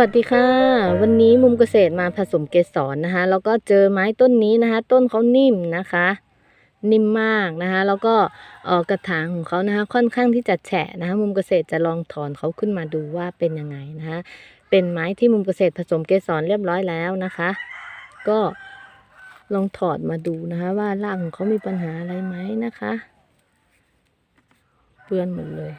วัสดีค่ะ วันนี้มุมเกษตรมาผสมเกสรนะคะ แล้วก็เจอไม้ต้นนี้นะคะ ต้นเขานิ่มนะคะ นิ่มมากนะคะ แล้วก็กระถางของเขานะคะ ค่อนข้างที่จะแฉะนะคะ มุมเกษตรจะลองถอนเขาขึ้นมาดูว่าเป็นยังไงนะคะ เป็นไม้ที่มุมเกษตรผสมเกสรเรียบร้อยแล้วนะคะ ก็ลองถอดมาดูนะคะ ว่ารากของเขามีปัญหาอะไรไหมนะคะ เปื้อนหมดเลย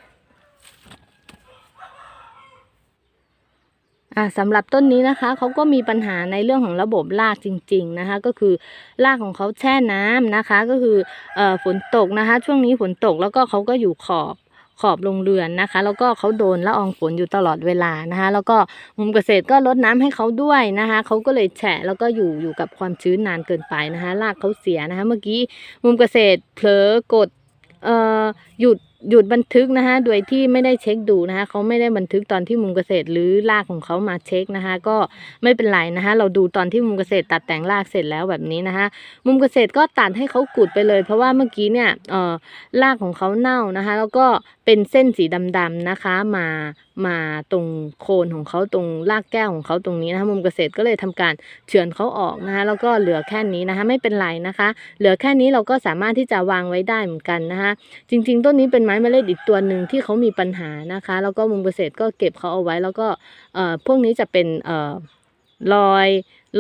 อ่าสำหรับต้นนี้นะคะเขาก็มีปัญหาในเรื่องของระบบรากจริง ๆนะคะ ก็คือรากของเขาแช่น้ำนะคะ ก็คือเอ่อฝนตกนะคะ ช่วงนี้ฝนตกแล้วก็เขาก็อยู่ขอบขอบโรงเรือนนะคะ แล้วก็เขาโดนละอองฝนอยู่ตลอดเวลานะคะ แล้วก็มุมเกษตรก็ลดน้ำให้เขาด้วยนะคะเขาก็เลยแฉะแล้วก็อยู่อยู่กับความชื้นนานเกินไปนะคะรากเขาเสียนะคะ เมื่อกี้มุมเกษตรเผลอกดเอ่อหยุด หยุดบันทึกนะคะโดยที่ไม่ได้เช็คดูนะคะเขาไม่ได้บันทึกตอนที่มุมเกษตรหรือรากของเขามาเช็คนะคะก็ไม่เป็นไรนะคะเราดูตอนที่มุมเกษตรตัดแต่งรากเสร็จแล้วแบบนี้นะคะมุมเกษตรก็ตัดให้เขากุดไปเลย เพราะว่าเมื่อกี้เนี่ยเอ่อรากของเขาเน่านะคะ แล้วก็เป็นเส้นสีดำๆนะคะมา มาตรงโคนของเขาตรงรากแก้วของเขาตรงนี้นะคะมุมเกษตรก็เลยทำการเฉือนเขาออกนะคะแล้วก็เหลือแค่นี้นะคะไม่เป็นไรนะคะ เหลือแค่นี้เราก็สามารถที่จะวางไว้ได้เหมือนกันนะคะจริง ๆ ต้นนี้เป็นไม้เมล็ดอีกตัวหนึ่งที่เขามีปัญหานะคะ แล้วก็มุมเกษตรก็เก็บเขาเอาไว้แล้วก็เอ่อพวกนี้จะเป็นเอ่อ รอย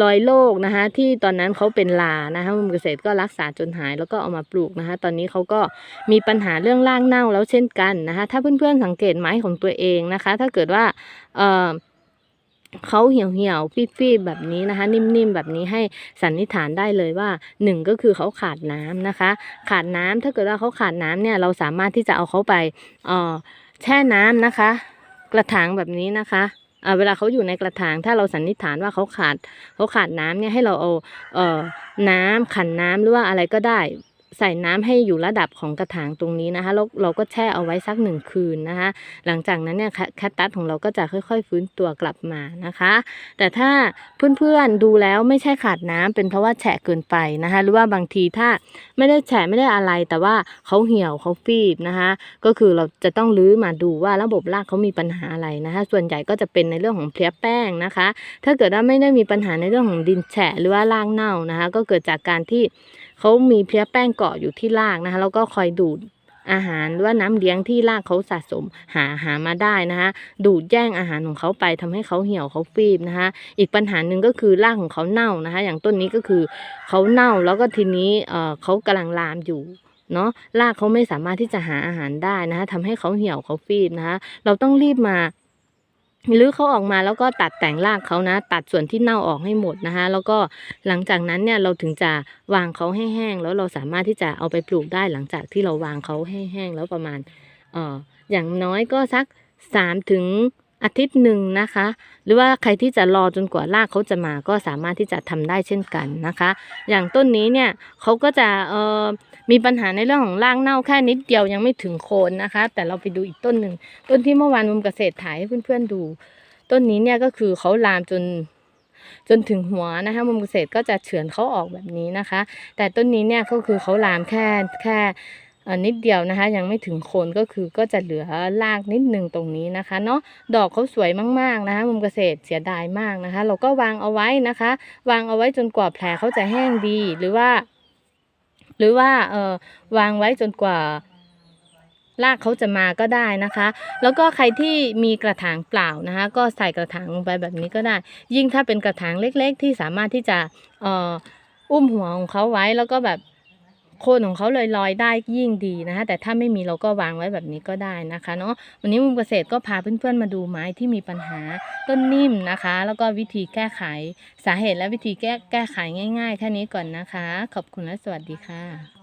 รอยโรคนะคะ ที่ตอนนั้นเขาเป็นลานะคะมุมเกษตรก็รักษาจนหายแล้วก็เอามาปลูกนะคะ ตอนนี้เขาก็มีปัญหาเรื่องร่ากเน่าแล้วเช่นกันนะคะ ถ้าเพื่อนๆสังเกตไม้ของตัวเองนะคะ ถ้าเกิดว่าเอ่อเขาเหี่ยวเหี่ยวฟีบฟีบๆแบบนี้นะคะ นิ่มๆแบบนี้ให้สันนิษฐานได้เลยว่าหนึ่งก็คือเขาขาดน้ำนะคะ ขาดน้ำถ้าเกิดว่าเขาขาดน้ำเนี่ยเราสามารถที่จะเอาเขาไปเอ่อแช่น้ำนะคะ กระถางแบบนี้นะคะ เวลาเขาอยู่ในกระถาง ถ้าเราสันนิษฐานว่าเขาขาดเขาขาดน้ำเนี่ยให้เราเอาเอ่อน้ำขันน้ำหรือว่าอะไรก็ได้ ใส่น้ำให้อยู่ระดับของกระถางตรงนี้นะคะแล้วเราก็แช่เอาไว้สักหนึ่งคืนนะคะ หลังจากนั้นเนี่ยแคแคตตัสของเราก็จะค่อย ๆ ฟื้นตัวกลับมานะคะ แต่ถ้าเพื่อนๆดูแล้วไม่ใช่ขาดน้ำเป็นเพราะว่าแฉะเกินไปนะคะ หรือว่าบางทีถ้าไม่ได้แฉะไม่ได้อะไร แต่ว่าเขาเหี่ยวเขาฟีบนะคะ ก็คือเราจะต้องรื้อมาดูว่าระบบรากเขามีปัญหาอะไรนะคะ ส่วนใหญ่ก็จะเป็นในเรื่องของเพลี้ยแป้งนะคะ ถ้าเกิดว่าไม่ได้มีปัญหาในเรื่องของดินแฉะหรือว่ารากเน่านะคะ ก็เกิดจากการที่ เขามีเพลี้ยแป้งเกาะอยู่ที่รากนะคะแล้วก็คอยดูดอาหารหรือว่าน้ำเลี้ยงที่รากเขาสะสมหาหามาได้นะคะดูดแย่งอาหารของเขาไปทำให้เขาเหี่ยวเขาฟีบนะคะอีกปัญหาหนึ่งก็คือรากของเขาเน่านะคะ อย่างต้นนี้ก็คือเขาเน่าแล้วก็ทีนี้เออเขากำลังลามอยู่เนาะรากเขาไม่สามารถที่จะหาอาหารได้นะคะทำให้เขาเหี่ยวเขาฟีบนะคะเราต้องรีบมา หรือเขาออกมาแล้วก็ตัดแต่งรากเขานะ ตัดส่วนที่เน่าออกให้หมดนะคะแล้วก็หลังจากนั้นเนี่ยเราถึงจะวางเขาให้แห้ง แล้วเราสามารถที่จะเอาไปปลูกได้หลังจากที่เราวางเขาให้แห้งแล้วประมาณเอ่ออย่างน้อยก็สักสามถึง อาทิตย์หนึ่งนะคะ หรือว่าใครที่จะรอจนกว่ารากเขาจะมาก็สามารถที่จะทำได้เช่นกันนะคะ อย่างต้นนี้เนี่ยเขาก็จะเอ่อมีปัญหาในเรื่องของรากเน่าแค่นิดเดียวยังไม่ถึงโคนนะคะ แต่เราไปดูอีกต้นหนึ่งต้นที่เมื่อวานมุมเกษตรถ่ายให้เพื่อนๆดู ต้นนี้เนี่ยก็คือเขาลามจนจนถึงหัวนะคะมุมเกษตรก็จะเฉือนเขาออกแบบนี้นะคะ แต่ต้นนี้เนี่ยก็คือเขาลามแค่แค่ นิดเดียวนะคะ ยังไม่ถึงโคนก็คือก็จะเหลือรากนิดหนึ่งตรงนี้นะคะเนาะดอกเขาสวยมากๆนะคะมุมเกษตรเสียดายมากนะคะ เราก็วางเอาไว้นะคะ วางเอาไว้จนกว่าแผลเขาจะแห้งดีหรือว่า หรือว่าเออวางไว้จนกว่ารากเขาจะมาก็ได้นะคะ แล้วก็ใครที่มีกระถางเปล่านะคะ ก็ใส่กระถางลงไปแบบนี้ก็ได้ ยิ่งถ้าเป็นกระถางเล็ก ๆ ที่สามารถที่จะเอ่ออุ้มหัวของเขาไว้แล้วก็แบบ โคนของเขาลอยได้ยิ่งดีนะคะแต่ถ้าไม่มีเราก็วางไว้แบบนี้ก็ได้นะคะเนาะวันนี้มุมเกษตรก็พาเพื่อนๆมาดูไม้ที่มีปัญหาต้นนิ่มนะคะ แล้วก็วิธีแก้ไขสาเหตุและวิธีแก้แก้ไขง่าย ๆ แค่นี้ก่อนนะคะ ขอบคุณและสวัสดีค่ะ